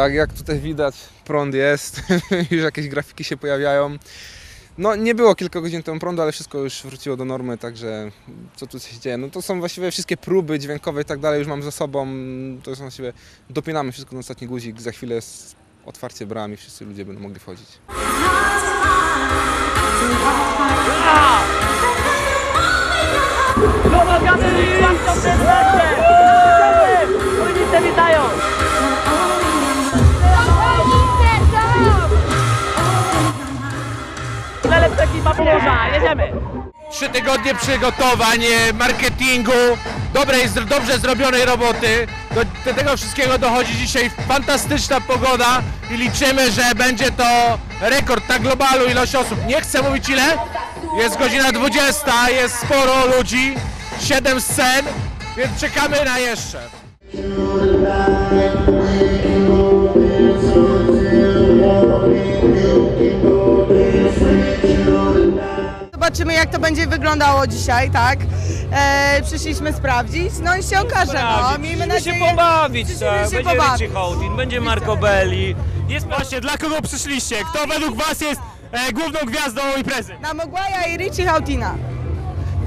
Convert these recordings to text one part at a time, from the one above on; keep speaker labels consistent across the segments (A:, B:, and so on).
A: Tak, jak tutaj widać, prąd jest, już jakieś grafiki się pojawiają. No nie było kilka godzin temu prądu, ale wszystko już wróciło do normy, także co tu się dzieje? No to są właściwie wszystkie próby dźwiękowe i tak dalej, już mam za sobą, to są właściwie, dopinamy wszystko na ostatni guzik, za chwilę jest otwarcie bram i wszyscy ludzie będą mogli wchodzić.
B: Pomagamy Jedziemy!
C: Trzy tygodnie przygotowań, e, marketingu, dobrej, dobrze zrobionej roboty. Do, do tego wszystkiego dochodzi dzisiaj fantastyczna pogoda i liczymy, że będzie to rekord na globalu ilość osób. Nie chcę mówić ile, jest godzina 20, jest sporo ludzi, 7 scen, więc czekamy na jeszcze.
D: Zobaczymy jak to będzie wyglądało dzisiaj, tak? E, przyszliśmy sprawdzić, no i się okaże, no. Miejmy
E: Przyszliśmy się
D: nadzieję,
E: pobawić, tak.
D: się
E: Będzie
D: pobawić.
E: Richie Houghton, będzie Marco Belli. Jest
C: Właśnie, dla kogo przyszliście? Kto według Was jest e, główną gwiazdą imprezy?
D: Na Mogłaja i Richie Hautina.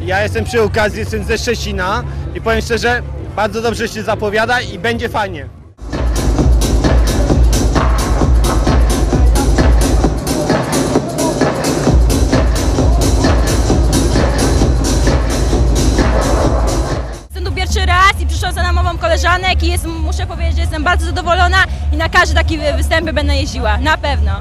F: Ja jestem przy okazji, jestem ze Szczecina i powiem szczerze, bardzo dobrze się zapowiada i będzie fajnie.
G: Za namową koleżanek i jest, muszę powiedzieć, że jestem bardzo zadowolona i na każdy taki wy- występy będę jeździła, na pewno.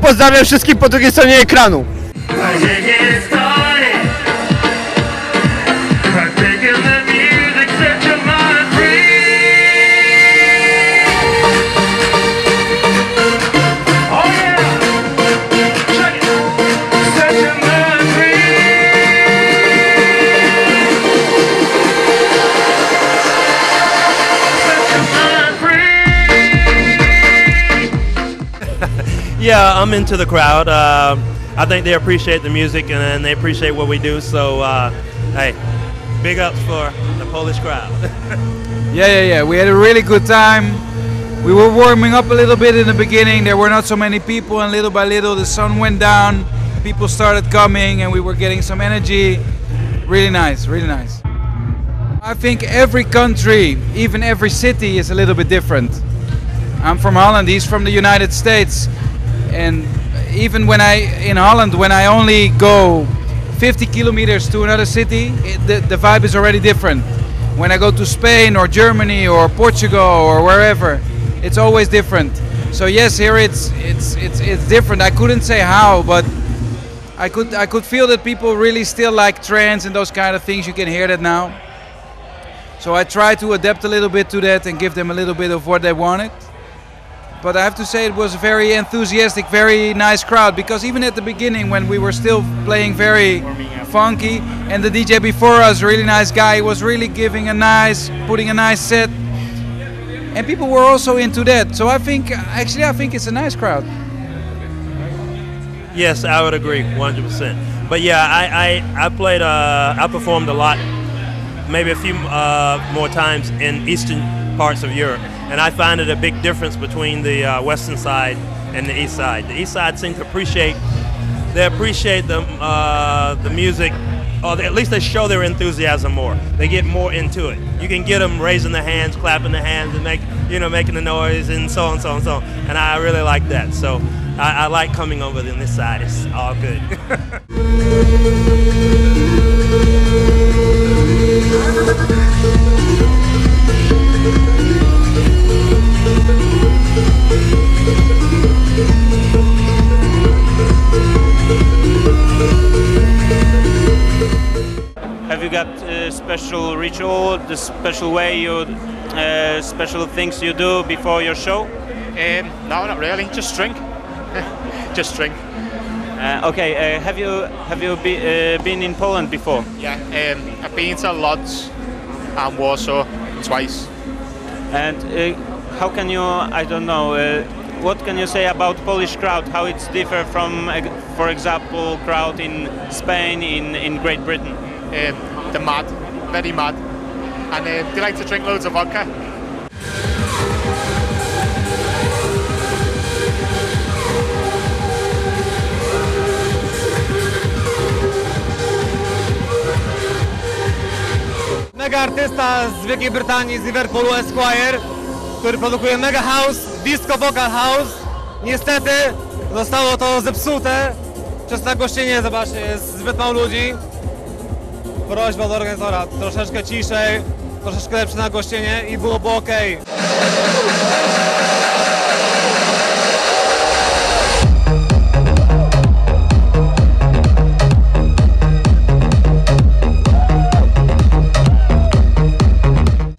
F: Pozdrawiam wszystkich po drugiej stronie ekranu.
E: Yeah, I'm into the crowd. Uh, I think they appreciate the music and, they appreciate what we do. So, uh, hey, big ups for the Polish crowd.
H: Yeah, yeah, yeah. We had a really good time. We were warming up a little bit in the beginning. There were not so many people, and little by little, the sun went down. People started coming, and we were getting some energy. Really nice, really nice. I think every country, even every city, is a little bit different. I'm from Holland. He's from the United States, and even when I in Holland, when I only go 50 kilometers to another city, it, the, the vibe is already different. When I go to Spain or Germany or Portugal or wherever, it's always different. So yes, here it's it's it's it's different. I couldn't say how, but I could I could feel that people really still like trance and those kind of things. You can hear that now. So I try to adapt a little bit to that and give them a little bit of what they wanted. But I have to say it was a very enthusiastic, very nice crowd because even at the beginning when we were still playing very funky and the DJ before us, really nice guy, was really giving a nice, putting a nice set. And people were also into that. So I think, actually, I think it's a nice crowd.
E: yes, I would agree 100%. But yeah, I, I, I played, uh, I performed a lot, maybe a few uh, more times in eastern parts of Europe. And I find it a big difference between the uh, western side and the east side. The east side seem to appreciate, they appreciate the, uh, the music, or at least they show their enthusiasm more. They get more into it. You can get them raising their hands, clapping their hands, and make, you know, making the noise, and so on, so on, so on. And I really like that. So I, I like coming over on this side. It's all good.
I: special ritual, the special way you, uh, special things you do before your show?
J: Um, no, not really. Just drink. Just drink.
I: Uh, okay, uh, have you have you be, uh, been in Poland before?
J: Yeah. Um, I've been to Lodz and Warsaw twice.
I: And uh, how can you, I don't know, uh, what can you say about Polish crowd? How it's differ from, for example, crowd in Spain, in, in Great Britain?
J: Um, they're mad, very mad, and uh, they like to drink loads of vodka.
F: Mega artysta z Wielkiej Brytanii, z Liverpoolu, Esquire, który produkuje mega house, disco vocal house. Niestety zostało to zepsute przez nagłośnienie, zobaczcie, jest zbyt mało ludzi. Prośba do organizatora, troszeczkę ciszej, troszeczkę lepsze nagłośnienie i byłoby ok.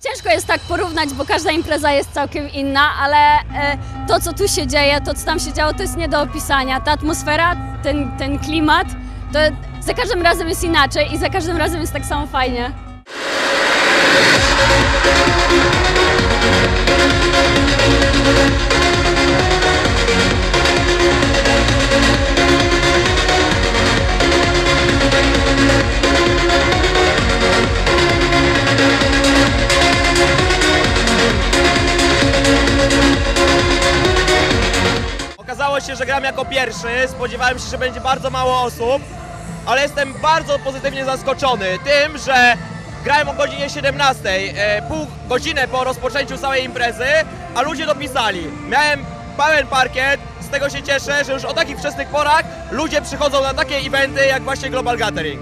G: Ciężko jest tak porównać, bo każda impreza jest całkiem inna, ale e, to, co tu się dzieje, to, co tam się działo, to jest nie do opisania. Ta atmosfera, ten, ten klimat, to za każdym razem jest inaczej i za każdym razem jest tak samo fajnie.
B: Okazało się, że gram jako pierwszy. Spodziewałem się, że będzie bardzo mało osób, ale jestem bardzo pozytywnie zaskoczony tym, że grałem o godzinie 17, e, pół godziny po rozpoczęciu całej imprezy, a ludzie dopisali. Miałem pełen parkiet, z tego się cieszę, że już o takich wczesnych porach ludzie przychodzą na takie eventy jak właśnie Global Gathering.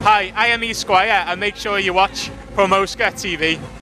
J: Hi, I am E Squire, and make sure you watch Promoska TV.